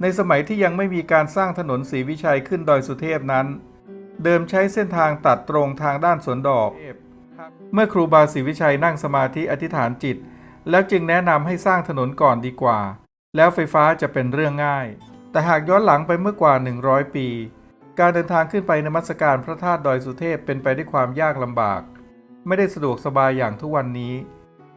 ในสมัยที่ยังไม่มีการสร้างถนนศรีวิชัยขึ้นดอยสุเทพนั้น เดิมใช้เส้นทางตัดตรงทางด้านสวนดอก เมื่อครูบาศรีวิชัยนั่งสมาธิอธิษฐานจิต แล้วจึงแนะนำให้สร้างถนนก่อนดีกว่า แล้วไฟฟ้าจะเป็นเรื่องง่าย แต่หากย้อนหลังไปเมื่อกว่า 100 ปี การเดินทางขึ้นไปนมัสการพระธาตุดอยสุเทพเป็นไปด้วยความยากลำบาก ไม่ได้สะดวกสบายอย่างทุกวันนี้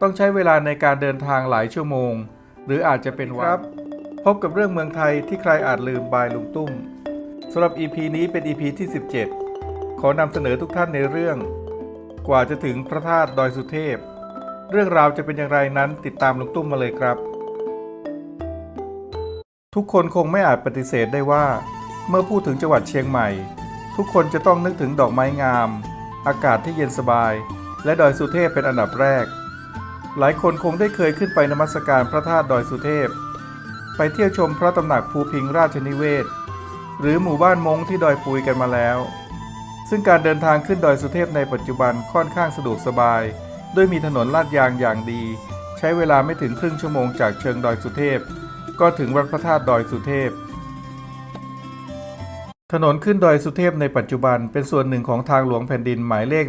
ต้องใช้เวลาในการเดินทางหลายชั่วโมง หรืออาจจะเป็นวัน พบกับเรื่องเมืองไทยที่ใครอาจลืมบายลุงตุ้มสำหรับ EP นี้เป็น EP ที่ 17 ขอนำเสนอทุกท่านในเรื่อง กว่าจะถึงพระธาตุดอยสุเทพ เรื่องราวจะเป็นอย่างไรนั้นติดตามลุงตุ้มมาเลยครับ ทุกคนคงไม่อาจปฏิเสธได้ว่า เมื่อพูดถึงจังหวัดเชียงใหม่ ทุกคนจะต้องนึกถึงดอกไม้งาม อากาศที่เย็นสบาย และดอยสุเทพเป็นอันดับแรก หลายคนคงได้เคยขึ้นไปนมัสการพระธาตุดอยสุเทพ ไปเที่ยวชมพระตำหนักภูพิงราชนิเวศ หรือหมู่บ้านมงที่ดอยปุยกันมาแล้ว ซึ่งการเดินทางขึ้นดอยสุเทพในปัจจุบันค่อนข้างสะดวกสบาย ด้วยมีถนนลาดยางอย่างดี ใช้เวลาไม่ถึงครึ่งชั่วโมงจากเชิงดอยสุเทพ ก็ถึงวัดพระธาตุดอยสุเทพ ถนนขึ้นดอยสุเทพในปัจจุบันเป็นส่วนหนึ่งของทางหลวงแผ่นดินหมายเลข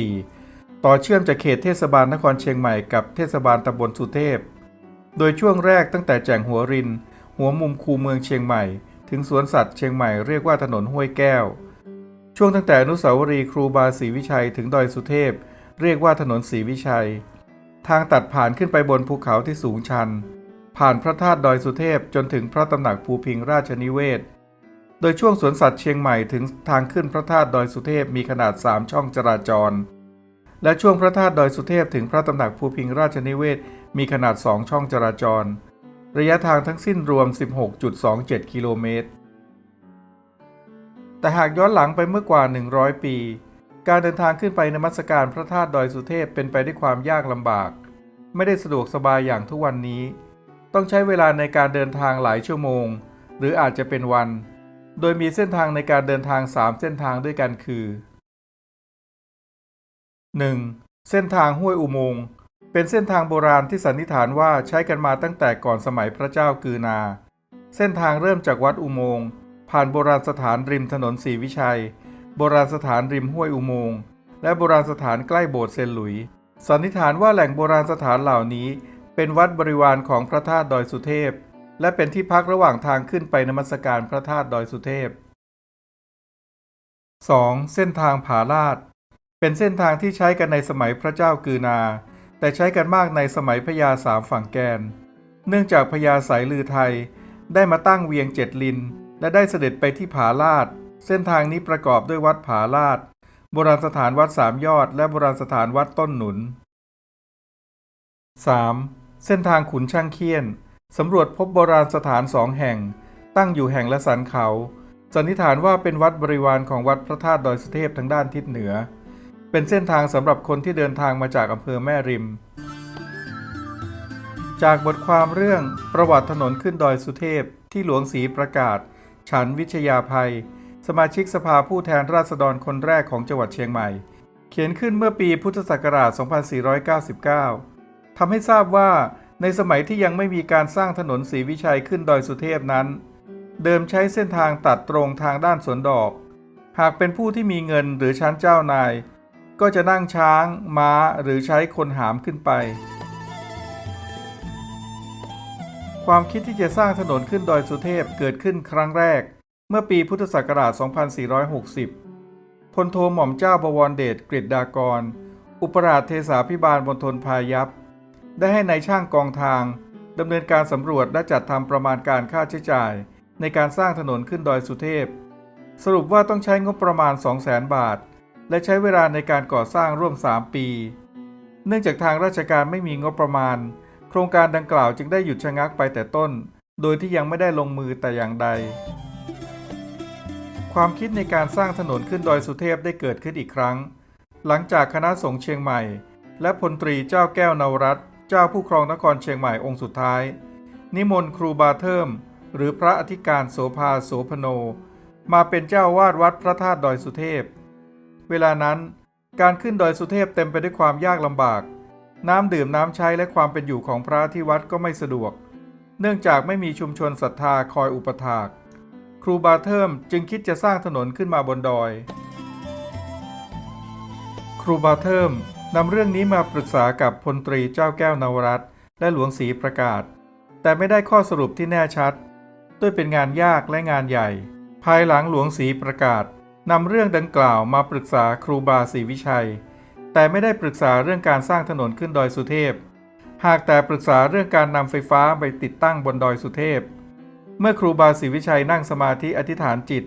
1004 ต่อเชื่อมจากเขตเทศบาลนครเชียงใหม่กับเทศบาลตำบลสุเทพ โดยช่วงแรกตั้งแต่แจ่งหัวริน หัวมุมคูเมืองเชียงใหม่ ถึงสวนสัตว์เชียงใหม่เรียกว่าถนนห้วยแก้ว ช่วงตั้งแต่อนุสาวรีย์ครูบาศรีวิชัยถึงดอยสุเทพ เรียกว่าถนนศรีวิชัย ทางตัดผ่านขึ้นไปบนภูเขาที่สูงชัน ผ่านพระธาตุดอยสุเทพจนถึงพระตำหนักภูพิงราชนิเวศ โดยช่วงสวนสัตว์เชียงใหม่ถึงทางขึ้นพระธาตุดอยสุเทพมีขนาด 3 ช่องจราจร และช่วงพระธาตุดอยสุเทพถึงพระตำหนักภูพิงราชนิเวศ มีขนาด 2 ช่องจราจร ระยะทางทั้งสิ้นรวม 16.27 กิโลเมตร แต่หากย้อนหลังไปเมื่อกว่า 100 ปี การเดินทางขึ้นไปนมัสการพระธาตุดอยสุเทพเป็นไปด้วยความยากลำบาก ไม่ได้สะดวกสบายอย่างทุกวันนี้ ต้องใช้เวลาในการเดินทางหลายชั่วโมง หรืออาจจะเป็นวัน โดยมีเส้นทางในการเดินทาง 3 เส้นทางด้วยกันคือ 1. เส้นทางห้วยอุโมงค์เป็นเส้นทางโบราณที่สันนิษฐานว่าใช้กันมาตั้งแต่ก่อนสมัยพระเจ้ากือนา เส้นทางเริ่มจากวัดอุโมงค์ผ่านโบราณสถานริมถนนศรีวิชัย โบราณสถานริมห้วยอุโมงค์และโบราณสถานใกล้โบสถ์เซนหลุย สันนิษฐานว่าแหล่งโบราณสถานเหล่านี้ เป็นวัดบริวารของพระธาตุดอยสุเทพ และเป็นที่พักระหว่างทางขึ้นไปนมัสการพระธาตุดอยสุเทพ 2. เส้นทางผาลาด เป็นเส้นทางที่ใช้กันในสมัยพระเจ้ากือนา แต่ใช้กันมากในสมัยพญาสามฝั่งแกน เนื่องจากพญาสายลือไทย ได้มาตั้งเวียงเจ็ดลิน และได้เสด็จไปที่ผาลาด เส้นทางนี้ประกอบด้วยวัดผาลาด โบราณสถานวัดสามยอด และโบราณสถานวัดต้นหนุน 3. เส้นทางขุนช่างเคียนสำรวจพบโบราณสถานสองแห่ง ตั้งอยู่แห่งละสันเขา สันนิษฐานว่าเป็นวัดบริวารของวัดพระธาตุดอยสุเทพทางด้านทิศเหนือ เป็นเส้นทางสำหรับคนที่เดินทางมาจากอำเภอแม่ริม จากบทความเรื่องประวัติถนนขึ้นดอยสุเทพที่หลวงศรีประกาศ ฉันวิชยาภัย สมาชิกสภาผู้แทนราษฎรคนแรกของจังหวัดเชียงใหม่ เขียนขึ้นเมื่อปีพุทธศักราช 2499 ทำให้ทราบว่าในสมัยที่ยังไม่มีการสร้างถนนศรีวิชัยขึ้นดอยสุเทพนั้น เดิมใช้เส้นทางตัดตรงทางด้านสวนดอก หากเป็นผู้ที่มีเงินหรือชั้นเจ้านาย ก็จะนั่งช้างม้าหรือใช้คนหามขึ้นไป ความคิดที่จะสร้างถนนขึ้นดอยสุเทพเกิดขึ้นครั้งแรก เมื่อปีพุทธศักราช 2460 พลโทหม่อมเจ้าบวรเดชกฤษดากร อุปราชเทสาพิบาลบนทนพายัพ ได้ให้ในายช่างกองทางดำเนินการสำรวจและจัดทำประมาณการค่าใช้จ่าย ในการสร้างถนนขึ้นดอยสุเทพ สรุปว่าต้องใช้งบประมาณ 200,000 บาท และใช้เวลาในการก่อสร้างร่วม 3 ปี เนื่องจากทางราชการไม่มีงบประมาณ โครงการดังกล่าวจึงได้หยุดชะงักไปแต่ต้น โดยที่ยังไม่ได้ลงมือแต่อย่างใด ความคิดในการสร้างถนนขึ้นดอยสุเทพได้เกิดขึ้นอีกครั้ง หลังจากคณะสงฆ์เชียงใหม่ และพลตรีเจ้าแก้วนวรัตน์เจ้าผู้ครองนครเชียงใหม่องค์สุดท้าย นิมนต์ครูบาเทิมหรือพระอธิการโสภาโสพโน มาเป็นเจ้าวาดวัดพระธาตุดอยสุเทพ เวลานั้น การขึ้นดอยสุเทพเต็มไปด้วยความยากลำบาก น้ำดื่มน้ำใช้และความเป็นอยู่ของพระที่วัดก็ไม่สะดวก เนื่องจากไม่มีชุมชนศรัทธาคอยอุปถาก ครูบาเทิมจึงคิดจะสร้างถนนขึ้นมาบนดอย ครูบาเทิมนำเรื่องนี้มาปรึกษากับพลตรีเจ้าแก้วนวรัตน์และหลวงศรีประกาศ แต่ไม่ได้ข้อสรุปที่แน่ชัด ด้วยเป็นงานยากและงานใหญ่ ภายหลังหลวงศรีประกาศ นำเรื่องดังกล่าวมาปรึกษาครูบาศรีวิชัย แต่ไม่ได้ปรึกษาเรื่องการสร้างถนนขึ้นดอยสุเทพ หากแต่ปรึกษาเรื่องการนำไฟฟ้าไปติดตั้งบนดอยสุเทพ เมื่อครูบาศรีวิชัยนั่งสมาธิอธิษฐานจิต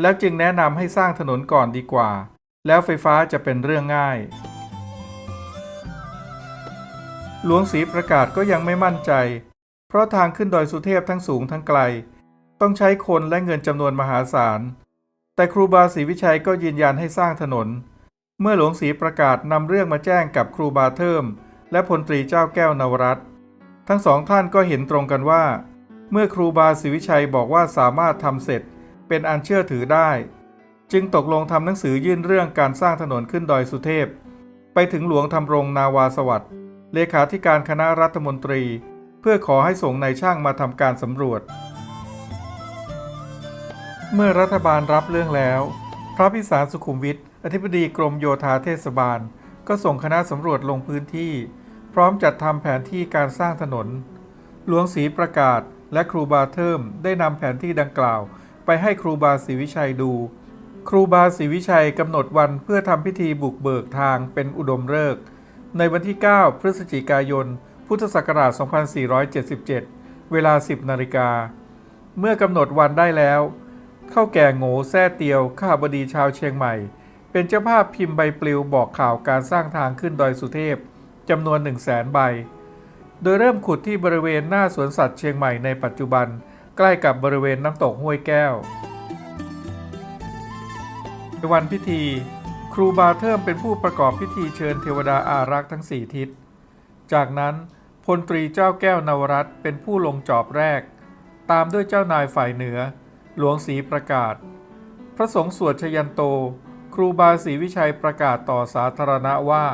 แล้วจึงแนะนำให้สร้างถนนก่อนดีกว่า แล้วไฟฟ้าจะเป็นเรื่องง่าย หลวงศรีประกาศก็ยังไม่มั่นใจ เพราะทางขึ้นดอยสุเทพทั้งสูงทั้งไกล ต้องใช้คนและเงินจำนวนมหาศาล แต่ครูบาศรีวิชัยก็ยืนยันให้สร้างถนน เมื่อหลวงศรีประกาศนำเรื่องมาแจ้งกับครูบาเทิม และพลตรีเจ้าแก้วนวรัตทั้งสองท่านก็เห็นตรงกันว่า เมื่อครูบาศรีวิชัยบอกว่าสามารถทำเสร็จเป็นอันเชื่อถือได้ จึงตกลงทำหนังสือยื่นเรื่องการสร้างถนนขึ้นดอยสุเทพ ไปถึงหลวงทำรงนาวาสวัสดิ์เลขาธิการคณะรัฐมนตรี เพื่อขอให้ส่งนายช่างมาทำการสำรวจ เมื่อรัฐบาลรับเรื่องแล้ว พระพิสารสุขุมวิทอธิบดีกรมโยธาเทศบาล ก็ส่งคณะสำรวจลงพื้นที่ พร้อมจัดทำแผนที่การสร้างถนน หลวงศรีประกาศและครูบาเทิมได้นำแผนที่ดังกล่าว ไปให้ครูบาศรีวิชัยดู ครูบาศรีวิชัยกำหนดวันเพื่อทำพิธีบุกเบิกทางเป็นอุดมฤกษ์ในวันที่ 9 พฤศจิกายน พุทธศักราช 2477 เวลา 10 นาฬิกา เมื่อกำหนดวันได้แล้ว ข้าแก่โง่แซ่เตียว ข้าบดีชาวเชียงใหม่ เป็นเจ้าภาพพิมพ์ใบปลิวบอกข่าวการสร้างทางขึ้นดอยสุเทพจำนวน1 0 0 0 0แสนใบ โดยเริ่มขุดที่บริเวณหน้าสวนสัตว์เชียงใหม่ในปัจจุบัน ใกล้กับบริเวณน้ำตกห้วยแก้ว ในวันพิธี ครูบาเทิมเป็นผู้ประกอบพิธีเชิญเทวดาอารักษ์ทั้งสี่ทิศ จากนั้นพลตรีเจ้าแก้วนวรัตเป็นผู้ลงจอบแรก ตามด้วยเจ้านายฝ่ายเหนือ หลวงศรีประกาศ พระสงฆ์สวดชยันโต ครูบาศรีวิชัยประกาศต่อสาธารณะว่า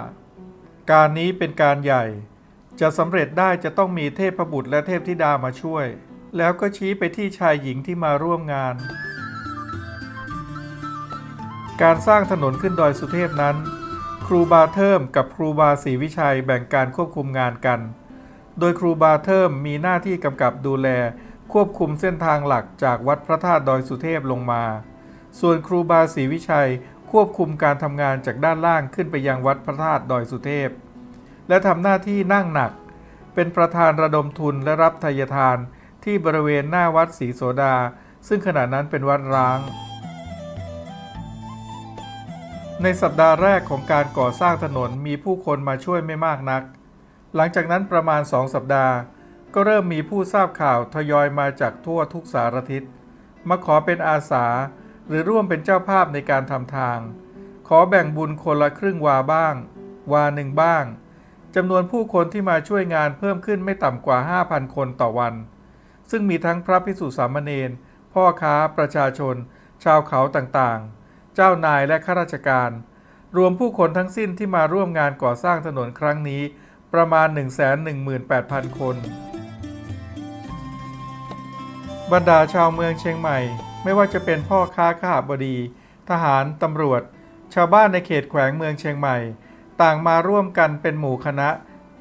การนี้เป็นการใหญ่ จะสำเร็จได้จะต้องมีเทพบุตรและเทพธิดามาช่วย แล้วก็ชี้ไปที่ชายหญิงที่มาร่วมงาน การสร้างถนนขึ้นดอยสุเทพนั้น ครูบาเทิมกับครูบาศรีวิชัยแบ่งการควบคุมงานกัน โดยครูบาเทิมมีหน้าที่กำกับดูแล ควบคุมเส้นทางหลักจากวัดพระธาตุดอยสุเทพลงมา ส่วนครูบาศรีวิชัยควบคุมการทำงานจากด้านล่างขึ้นไปยังวัดพระธาตุดอยสุเทพ และทำหน้าที่นั่งหนัก เป็นประธานระดมทุนและรับทายทานที่บริเวณหน้าวัดศรีโสดา ซึ่งขณะนั้นเป็นวัดร้าง ในสัปดาห์แรกของการก่อสร้างถนนมีผู้คนมาช่วยไม่มากนัก หลังจากนั้นประมาณสองสัปดาห์ ก็เริ่มมีผู้ทราบข่าวทยอยมาจากทั่วทุกสารทิศ มาขอเป็นอาสาหรือร่วมเป็นเจ้าภาพในการทำทาง ขอแบ่งบุญคนละครึ่งวาบ้าง วาหนึ่งบ้างจำนวนผู้คนที่มาช่วยงานเพิ่มขึ้นไม่ต่ำกว่า 5,000 คนต่อวัน ซึ่งมีทั้งพระพิสุสามเณรพ่อค้าประชาชน ชาวเขาต่างๆ เจ้านายและข้าราชการ รวมผู้คนทั้งสิ้นที่มาร่วมงานก่อสร้างถนนครั้งนี้ประมาณ 118,000 คน บรรดาชาวเมืองเชียงใหม่ ไม่ว่าจะเป็นพ่อค้าข้าบดี ทหารตำรวจ ชาวบ้านในเขตแขวงเมืองเชียงใหม่ ต่างมาร่วมกันเป็นหมู่คณะ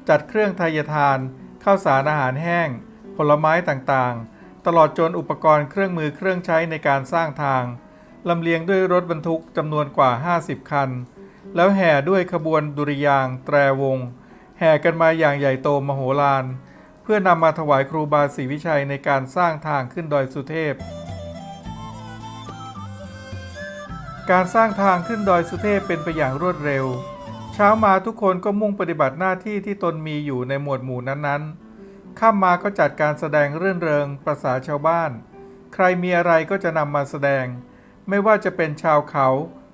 จัดเครื่องทายทานข้าวสารอาหารแห้ง ผลไม้ต่างๆ ตลอดจนอุปกรณ์เครื่องมือเครื่องใช้ในการสร้างทางลำเลียงด้วยรถบรรทุกจำนวนกว่า 50 คัน แล้วแห่ด้วยขบวนดุริยางแตรวง แห่กันมาอย่างใหญ่โตมโหฬาร เพื่อนำมาถวายครูบาศรีวิชัยในการสร้างทางขึ้นดอยสุเทพ การสร้างทางขึ้นดอยสุเทพเป็นไปอย่างรวดเร็ว เช้ามาทุกคนก็มุ่งปฏิบัติหน้าที่ที่ตนมีอยู่ในหมวดหมู่นั้นๆ ข้ามมาก็จัดการแสดงเรื่นเริงประษาชาวบ้าน ใครมีอะไรก็จะนำมาแสดง ไม่ว่าจะเป็นชาวเขา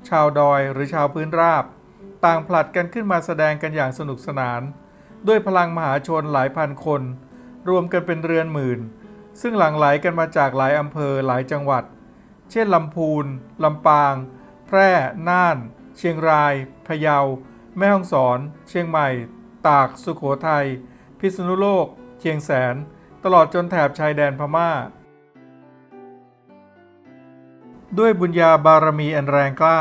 ชาวดอยหรือชาวพื้นราบ ต่างผลัดกันขึ้นมาแสดงกันอย่างสนุกสนาน ด้วยพลังมหาชนหลายพันคน รวมกันเป็นเรือนหมื่น ซึ่งหลั่งไหลกันมาจากหลายอำเภอหลายจังหวัด เช่นลำพูนลำปาง แพร่ น่าน เชียงราย พะเยา แม่ฮ่องสอน เชียงใหม่ ตาก สุโขทัย พิษณุโลก เชียงแสน ตลอดจนแถบชายแดนพม่า ด้วยบุญญาบารมีอันแรงกล้า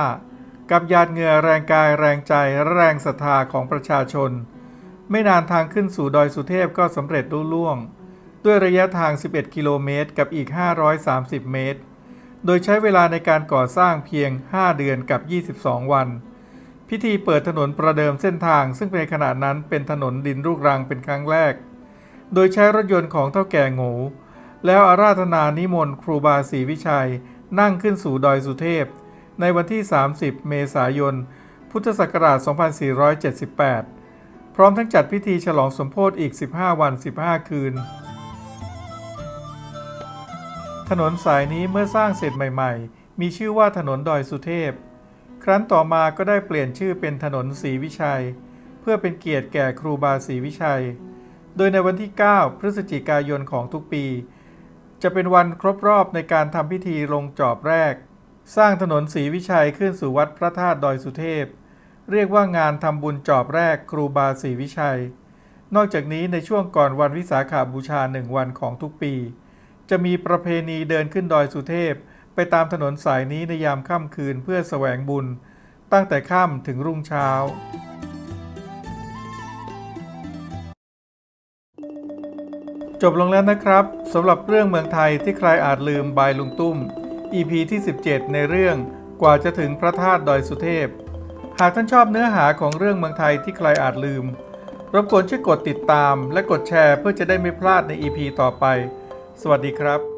กับหยาดเหงื่อแรงกายแรงใจและแรงศรัทธาของประชาชน ไม่นานทางขึ้นสู่ดอยสุเทพก็สำเร็จรุ่ล่วง ด้วยระยะทาง 11 กิโลเมตร กับอีก 530 เมตร โดยใช้เวลาในการก่อสร้างเพียง 5 เดือนกับ 22 วัน พิธีเปิดถนนประเดิมเส้นทาง ซึ่งในขณะนั้นเป็นถนนดินลูกรังเป็นครั้งแรก โดยใช้รถยนต์ของเท่าแก่โง่แล้วอาราธนานิมนต์ครูบาศรีวิชัย นั่งขึ้นสู่ดอยสุเทพ ในวันที่ 30 เมษายน พุทธศักราช 2478 พร้อมทั้งจัดพิธีฉลองสมโพธิอีก 15 วัน 15 คืน ถนนสายนี้เมื่อสร้างเสร็จใหม่ๆ มีชื่อว่าถนนดอยสุเทพ ครั้นต่อมาก็ได้เปลี่ยนชื่อเป็นถนนศรีวิชัย เพื่อเป็นเกียรติแก่ครูบาศรีวิชัย โดยในวันที่ 9 พฤศจิกายนของทุกปี จะเป็นวันครบรอบในการทำพิธีลงจอบแรก สร้างถนนศรีวิชัยขึ้นสู่วัดพระธาตุดอยสุเทพ เรียกว่างานทำบุญจอบแรกครูบาศรีวิชัย นอกจากนี้ในช่วงก่อนวันวิสาขาบูชาหนึ่งวันของทุกปี จะมีประเพณีเดินขึ้นดอยสุเทพ ไปตามถนนสายนี้ในยามค่ำคืนเพื่อแสวงบุญ ตั้งแต่ค่ำถึงรุ่งเช้าจบลงแล้วนะครับสำหรับเรื่องเมืองไทยที่ใครอาจลืมบายลุงตุ้ม EP ที่ 17 ในเรื่องกว่าจะถึงพระธาตุดอยสุเทพ หากท่านชอบเนื้อหาของเรื่องเมืองไทยที่ใครอาจลืม รบกวนช่วยกดติดตามและกดแชร์เพื่อจะได้ไม่พลาดใน EP ต่อไป สวัสดีครับ